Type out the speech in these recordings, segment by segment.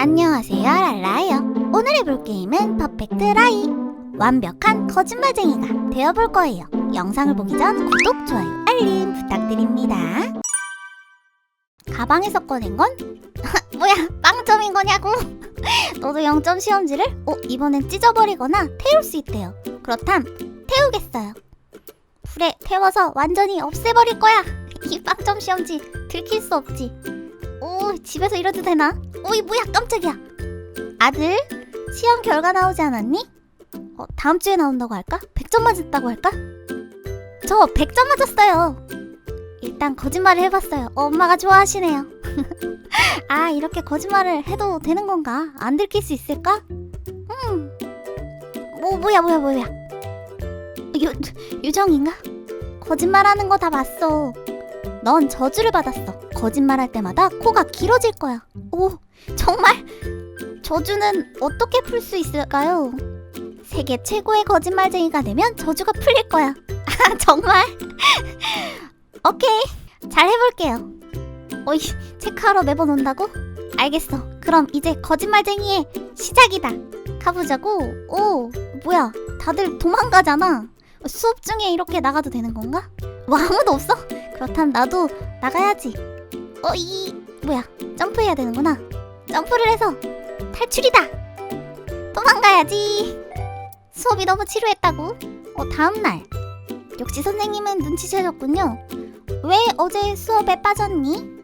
안녕하세요 랄라예요. 오늘 해볼 게임은 퍼펙트 라이. 완벽한 거짓말쟁이가 되어볼 거예요. 영상을 보기 전 구독, 좋아요, 알림 부탁드립니다. 가방에서 꺼낸 건? 뭐야 빵점인 거냐고? 너도 0점 시험지를? 어 이번엔 찢어버리거나 태울 수 있대요. 그렇담 태우겠어요. 불에 태워서 완전히 없애버릴 거야. 이 빵점 시험지 들킬 수 없지. 오 집에서 이러도 되나? 오이 뭐야 깜짝이야 아들 시험 결과 나오지 않았니? 어 다음 주에 나온다고 할까? 100점 맞았다고 할까? 저 100점 맞았어요 일단 거짓말을 해봤어요 어, 엄마가 좋아하시네요 아 이렇게 거짓말을 해도 되는 건가? 안 들킬 수 있을까? 음. 뭐 뭐야 뭐야 뭐야 유, 유정인가? 거짓말하는 거 다 봤어 넌 저주를 받았어 거짓말할 때마다 코가 길어질 거야 오 정말 저주는 어떻게 풀 수 있을까요? 세계 최고의 거짓말쟁이가 되면 저주가 풀릴 거야 아 정말? 오케이 잘 해볼게요 어이 체크하러 매번 온다고? 알겠어 그럼 이제 거짓말쟁이의 시작이다 가보자고 오 뭐야 다들 도망가잖아 수업 중에 이렇게 나가도 되는 건가? 뭐 아무도 없어? 그렇다면 나도 나가야지 어이 뭐야 점프해야 되는구나 점프를 해서 탈출이다. 도망가야지. 수업이 너무 지루했다고. 어 다음 날. 역시 선생님은 눈치채셨군요. 왜 어제 수업에 빠졌니?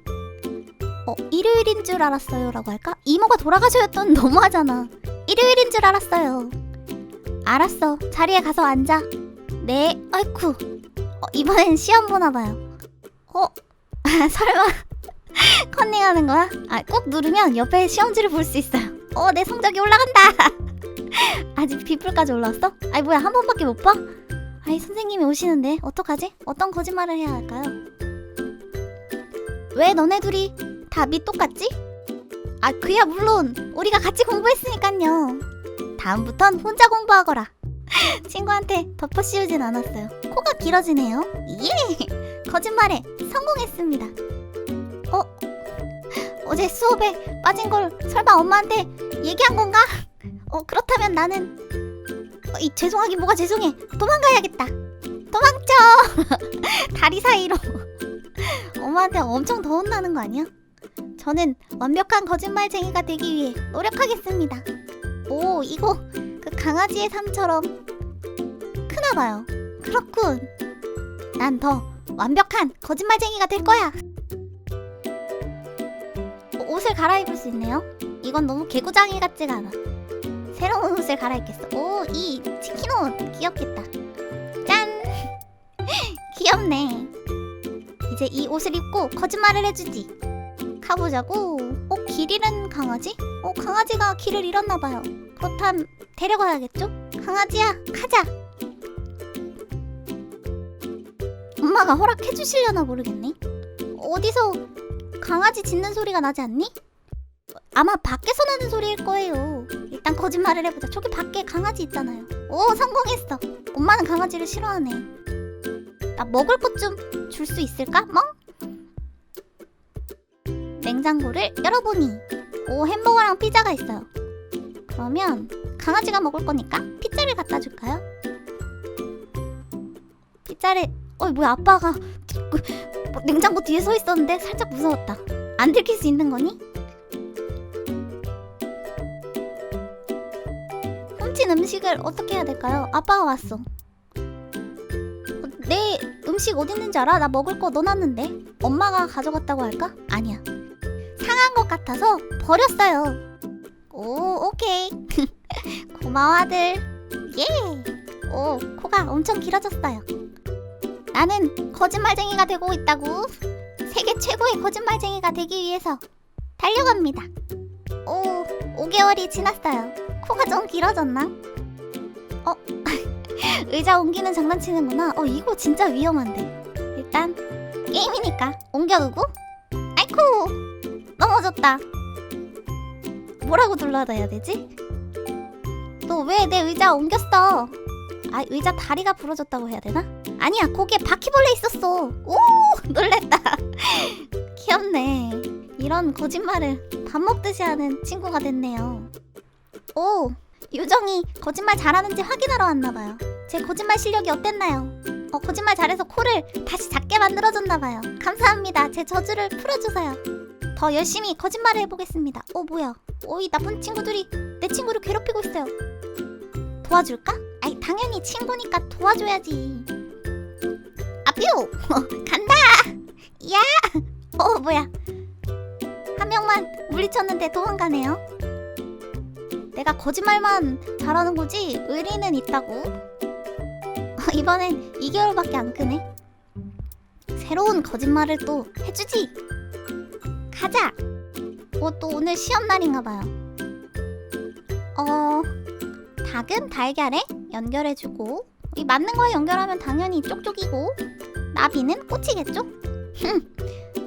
어 일요일인 줄 알았어요 라고 할까? 이모가 돌아가셔였던 너무하잖아. 일요일인 줄 알았어요. 알았어. 자리에 가서 앉아. 네 아이쿠. 어, 이번엔 시험 보나 봐요. 어 설마 컨닝하는 거야? 아, 꼭 누르면 옆에 시험지를 볼 수 있어요. 어, 내 성적이 올라간다. 아직 비풀까지 올라왔어? 아이 뭐야 한 번밖에 못 봐? 아이 선생님이 오시는데 어떡하지? 어떤 거짓말을 해야 할까요? 왜 너네 둘이 답이 똑같지? 아 그야 물론 우리가 같이 공부했으니깐요. 다음부턴 혼자 공부하거라. 친구한테 덮어 씌우진 않았어요. 코가 길어지네요. 예! 거짓말에 성공했습니다. 어? 어제 수업에 빠진 걸 설마 엄마한테 얘기한 건가? 어 그렇다면 나는 어, 이 죄송하긴 뭐가 죄송해. 도망가야겠다. 도망쳐! 다리 사이로. 엄마한테 엄청 더 혼나는 거 아니야? 저는 완벽한 거짓말쟁이가 되기 위해 노력하겠습니다. 오 이거 그 강아지의 삶처럼 크나봐요. 그렇군. 난 더 완벽한 거짓말쟁이가 될 거야 옷을 갈아입을 수 있네요. 이건 너무 개구장이 같지가 않아. 새로운 옷을 갈아입겠어. 오, 이 치킨 옷 귀엽겠다. 짠! 귀엽네. 이제 이 옷을 입고 거짓말을 해주지. 가보자고. 어, 길 잃은 강아지? 어, 강아지가 길을 잃었나봐요. 그렇담 데려가야겠죠? 강아지야, 가자! 엄마가 허락해주시려나 모르겠네. 어디서 강아지 짖는 소리가 나지 않니? 아마 밖에서 나는 소리일 거예요. 일단 거짓말을 해보자. 저기 밖에 강아지 있잖아요. 오, 성공했어. 엄마는 강아지를 싫어하네. 나 먹을 것 좀 줄 수 있을까? 멍? 냉장고를 열어보니 오, 햄버거랑 피자가 있어요. 그러면 강아지가 먹을 거니까 피자를 갖다 줄까요? 피자를 어이 뭐야 아빠가 냉장고 뒤에 서 있었는데 살짝 무서웠다. 안 들킬 수 있는 거니? 훔친 음식을 어떻게 해야 될까요? 아빠가 왔어. 어, 내 음식 어디 있는지 알아? 나 먹을 거 넣어놨는데. 엄마가 가져갔다고 할까? 아니야. 상한 것 같아서 버렸어요. 오, 오케이. 고마워 아들. 예. 오, 코가 엄청 길어졌어요. 나는 거짓말쟁이가 되고 있다고. 세계 최고의 거짓말쟁이가 되기 위해서 달려갑니다. 오, 5개월이 지났어요. 코가 좀 길어졌나? 어, 의자 옮기는 장난치는구나. 어, 이거 진짜 위험한데. 일단 게임이니까 옮겨두고. 아이쿠, 넘어졌다. 뭐라고 둘러야 되지? 너 왜 내 의자 옮겼어? 아, 의자 다리가 부러졌다고 해야 되나? 아니야 거기에 바퀴벌레 있었어 오 놀랬다 귀엽네 이런 거짓말을 밥 먹듯이 하는 친구가 됐네요. 오, 유정이 거짓말 잘하는지 확인하러 왔나봐요. 제 거짓말 실력이 어땠나요? 어, 거짓말 잘해서 코를 다시 작게 만들어줬나봐요. 감사합니다. 제 저주를 풀어주세요. 더 열심히 거짓말을 해보겠습니다. 어, 뭐야. 오, 이 나쁜 친구들이 내 친구를 괴롭히고 있어요. 도와줄까? 아이, 당연히 친구니까 도와줘야지. 아뾰! 간다! 야! 어, 뭐야. 한 명만 물리쳤는데 도망가네요. 내가 거짓말만 잘하는 거지 의리는 있다고. 어, 이번엔 2개월밖에 안 크네. 새로운 거짓말을 또 해주지. 가자. 어, 또 오늘 시험 날인가 봐요. 어, 닭은 달걀에 연결해주고 이 맞는 거에 연결하면 당연히 쪽쪽이고 나비는 꽃이겠죠?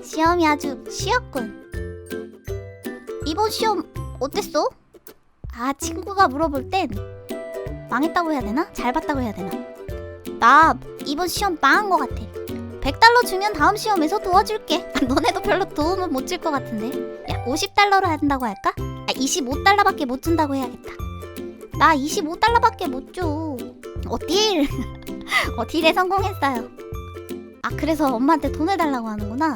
시험이 아주 쉬웠군. 이번 시험 어땠어? 아 친구가 물어볼 땐 망했다고 해야 되나? 잘 봤다고 해야 되나? 나 이번 시험 망한 거 같아 100달러 주면 다음 시험에서 도와줄게 아, 너네도 별로 도움은 못 줄 것 같은데 야 50달러로 한다고 할까? 아 25달러밖에 못 준다고 해야겠다 나 25달러밖에 못 줘 어딜 어딜에 성공했어요 아 그래서 엄마한테 돈을 달라고 하는구나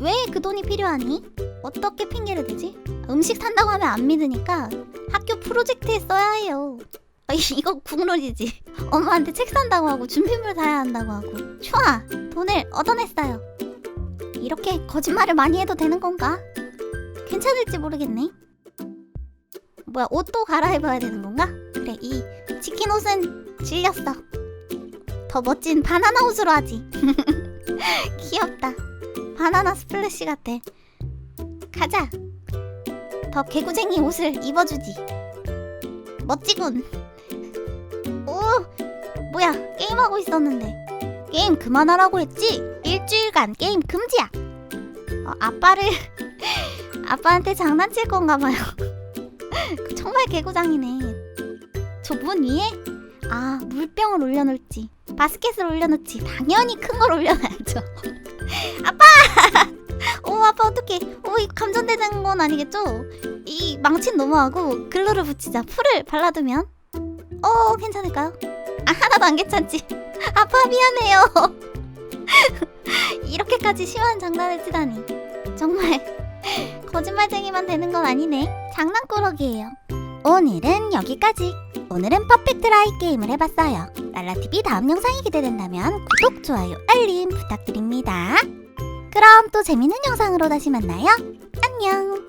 왜 그 돈이 필요하니? 어떻게 핑계를 대지? 음식 산다고 하면 안 믿으니까 학교 프로젝트에 써야 해요. 아, 이- 이거 국룰이지. 엄마한테 책 산다고 하고 준비물 사야 한다고 하고. 좋아, 돈을 얻어냈어요. 이렇게 거짓말을 많이 해도 되는 건가? 괜찮을지 모르겠네. 뭐야, 옷도 갈아입어야 되는 건가? 그래, 이 치킨 옷은 질렸어. 더 멋진 바나나 옷으로 하지. 귀엽다. 바나나 스플래시 같아. 가자. 더 개구쟁이 옷을 입어주지. 멋지군. 오, 뭐야? 게임하고 있었는데. 게임 그만하라고 했지? 일주일간 게임 금지야. 어, 아빠를 아빠한테 장난칠 건가 봐요. 정말 개구장이네. 저 문 위에? 아 물병을 올려놓을지 바스켓을 올려놓지 당연히 큰 걸 올려놔야죠. 오 아빠 어떡해. 오이 감전되는 건 아니겠죠? 이 망친 너무하고 글루를 붙이자. 풀을 발라두면. 어 괜찮을까요? 아 하나도 안 괜찮지. 아빠 미안해요. 이렇게까지 심한 장난을 치다니. 정말 거짓말쟁이만 되는 건 아니네 장난꾸러기예요 오늘은 여기까지 오늘은 퍼펙트 라이 게임을 해봤어요 랄라TV 다음 영상이 기대된다면 구독, 좋아요, 알림 부탁드립니다 그럼 또 재밌는 영상으로 다시 만나요. 안녕.